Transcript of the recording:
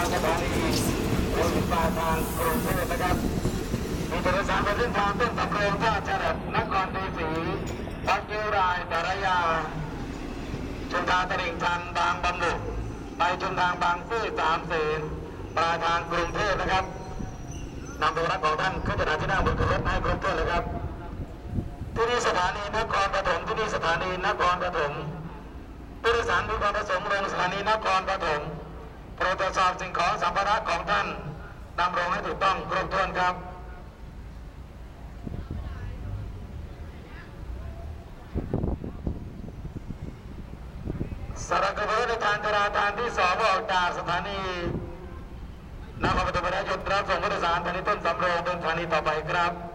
างสถานีรถไฟฟ้าทางกรุงเทพนะครับ มีถนนสามเส้นทางต้นสำโรงท่าจรัสนครดีศรีพักยิ้วรายตารยาชนทางตะลิ่งชันบางบำรุไปชนทางบางซื่อสามเสนปลายทางกรุงเทพนะครับนำตัวรักของท่านขึ้นจากที่นั่งบนรถให้ครุงเทนเลยครับ ที่นี่สถานีนครปฐมที่นี่สถานีนครปฐมผู้โดยสารมีความประสงค์ลงสถานีนครปฐม โปรดตรวจสอบสิ่งของสัมภาระของท่านนำลงให้ถูกต้องครบถ้วนครับสารกระเบือในทางจราจรที่สองออกจากสถานีนครปฐมประยนต์รับส่งผู้โดยสารสถานีต้นสำโรงเป็นสถานีต่อไปครับ